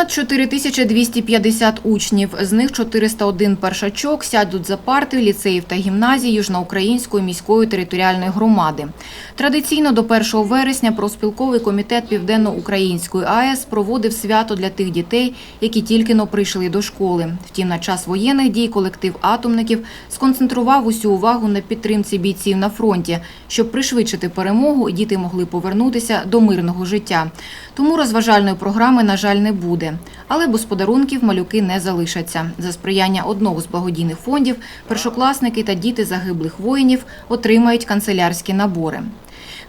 Понад 4250 учнів, з них 401 першачок сядуть за парти ліцеїв та гімназій Южноукраїнської міської територіальної громади. Традиційно до 1 вересня профспілковий комітет Південно-Української АЕС проводив свято для тих дітей, які тільки-но прийшли до школи. Втім, на час воєнних дій колектив атомників сконцентрував усю увагу на підтримці бійців на фронті. Щоб пришвидшити перемогу, діти могли повернутися до мирного життя. Тому розважальної програми, на жаль, не буде. Але без подарунків малюки не залишаться. За сприяння одного з благодійних фондів першокласники та діти загиблих воїнів отримають канцелярські набори.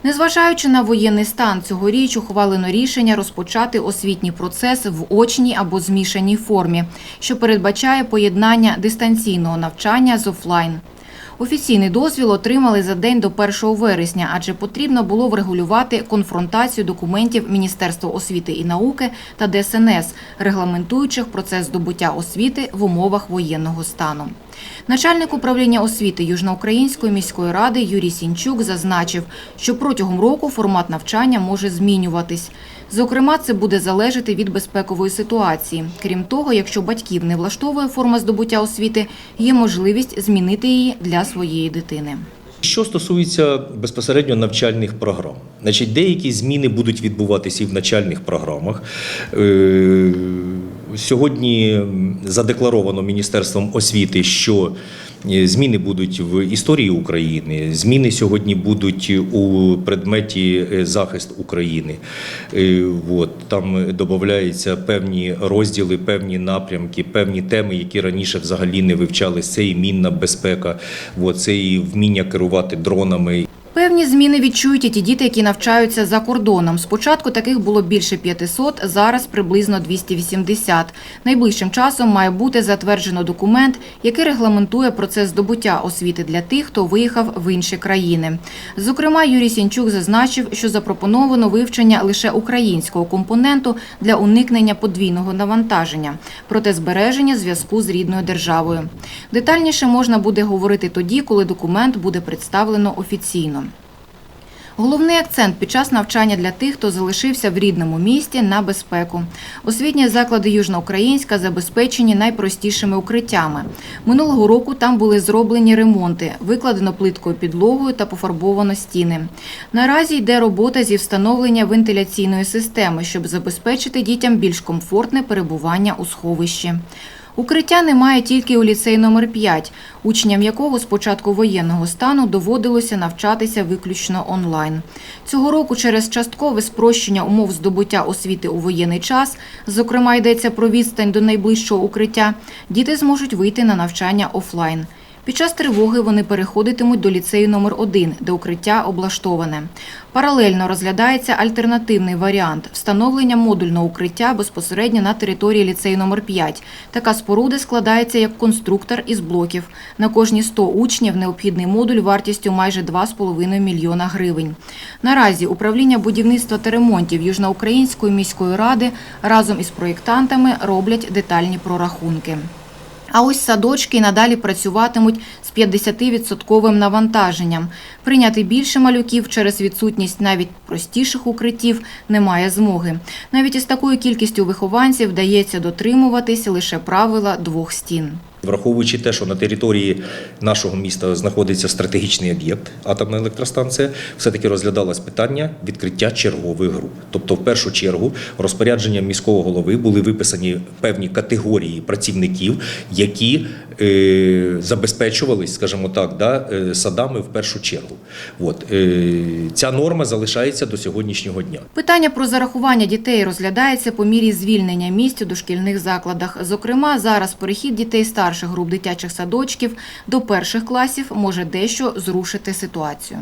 Незважаючи на воєнний стан, цьогоріч ухвалено рішення розпочати освітній процес в очній або змішаній формі, що передбачає поєднання дистанційного навчання з офлайн. Офіційний дозвіл отримали за день до 1 вересня, адже потрібно було врегулювати конфронтацію документів Міністерства освіти і науки та ДСНС, регламентуючих процес здобуття освіти в умовах воєнного стану. Начальник управління освіти Южноукраїнської міської ради Юрій Сінчук зазначив, що протягом року формат навчання може змінюватись. Зокрема, це буде залежати від безпекової ситуації. Крім того, якщо батьків не влаштовує форма здобуття освіти, є можливість змінити її для своєї дитини. Що стосується безпосередньо навчальних програм, значить, деякі зміни будуть відбуватися і в навчальних програмах. Е, Сьогодні задекларовано Міністерством освіти, що е, зміни будуть в історії України, зміни сьогодні будуть у предметі е, захист України. От, там додаються певні розділи, певні напрямки, певні теми, які раніше взагалі не вивчались. Це і мінна безпека, це і вміння керувати дронами. Певні зміни відчують і ті діти, які навчаються за кордоном. Спочатку таких було більше 500, зараз приблизно 280. Найближчим часом має бути затверджено документ, який регламентує процес здобуття освіти для тих, хто виїхав в інші країни. Зокрема, Юрій Сінчук зазначив, що запропоновано вивчення лише українського компоненту для уникнення подвійного навантаження, проте збереження зв'язку з рідною державою. Детальніше можна буде говорити тоді, коли документ буде представлено офіційно. Головний акцент під час навчання для тих, хто залишився в рідному місті на безпеку. Освітні заклади Южноукраїнська забезпечені найпростішими укриттями. Минулого року там були зроблені ремонти, викладено плиткою підлогою та пофарбовано стіни. Наразі йде робота зі встановлення вентиляційної системи, щоб забезпечити дітям більш комфортне перебування у сховищі. Укриття немає тільки у ліцей номер 5, учням якого з початку воєнного стану доводилося навчатися виключно онлайн. Цього року через часткове спрощення умов здобуття освіти у воєнний час, зокрема йдеться про відстань до найближчого укриття, діти зможуть вийти на навчання офлайн. Під час тривоги вони переходитимуть до ліцею номер 1 де укриття облаштоване. Паралельно розглядається альтернативний варіант встановлення модульного укриття безпосередньо на території ліцею номер 5 Така споруда складається як конструктор із блоків. На кожні 100 учнів необхідний модуль вартістю майже 2,5 мільйона гривень. Наразі управління будівництва та ремонтів Южноукраїнської міської ради разом із проєктантами роблять детальні прорахунки. А ось садочки і надалі працюватимуть з 50-відсотковим навантаженням. Прийняти більше малюків через відсутність навіть простіших укриттів немає змоги. Навіть із такою кількістю вихованців вдається дотримуватись лише правила двох стін. Враховуючи те, що на території нашого міста знаходиться стратегічний об'єкт, атомна електростанція, все-таки розглядалось питання відкриття чергових груп. Тобто, в першу чергу, розпорядженням міського голови були виписані певні категорії працівників, які е, забезпечувались, скажімо так, да, е, садами в першу чергу. От, е, ця норма залишається до сьогоднішнього дня. Питання про зарахування дітей розглядається по мірі звільнення місць у дошкільних закладах. Зокрема, зараз перехід дітей старших груп дитячих садочків до перших класів може дещо зрушити ситуацію.